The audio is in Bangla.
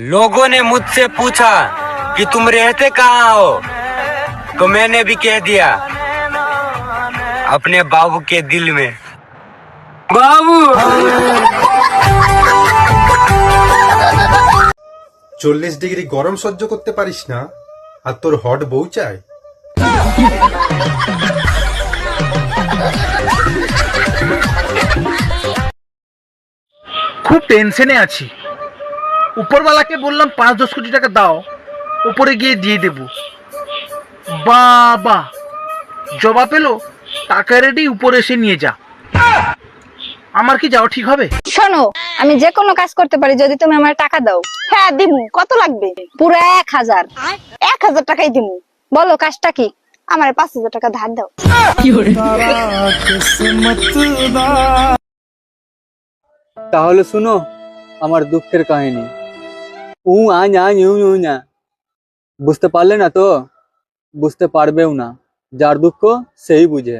लोगों ने मुझसे पूछा कि तुम रहते कहाँ हो तो मैंने भी कह दिया अपने बाबू के दिल में बाबू চল্লিশ ডিগ্রি গরম সহ্য করতে পারিস না আর তোর হট বউ চায় খুব টেনশনে আছি উপরওয়ালাকে বললাম পাঁচ দশ কোটি টাকা দাও উপরে গিয়ে দিয়ে দেব। বাবা জবাব পেল টাকা রেডি উপরে এসে নিয়ে যা। আমার কি যাওয়া ঠিক হবে? শোনো আমি যে কোনো কাজ করতে পারি যদি তুমি আমার টাকা দাও। হ্যাঁ দিমু কত লাগবে? পুরো এক হাজার। এক হাজার টাকাই দিমু। বলো কাজটা কি? আমার পাঁচ হাজার টাকা ধার দাও। তাহলে শুনো আমার দুঃখের কাহিনী। উ আñ আñ ইউ ইউ না বুঝতে পারলে না তো বুঝতে পারবেও না যার দুঃখ সেই বুঝে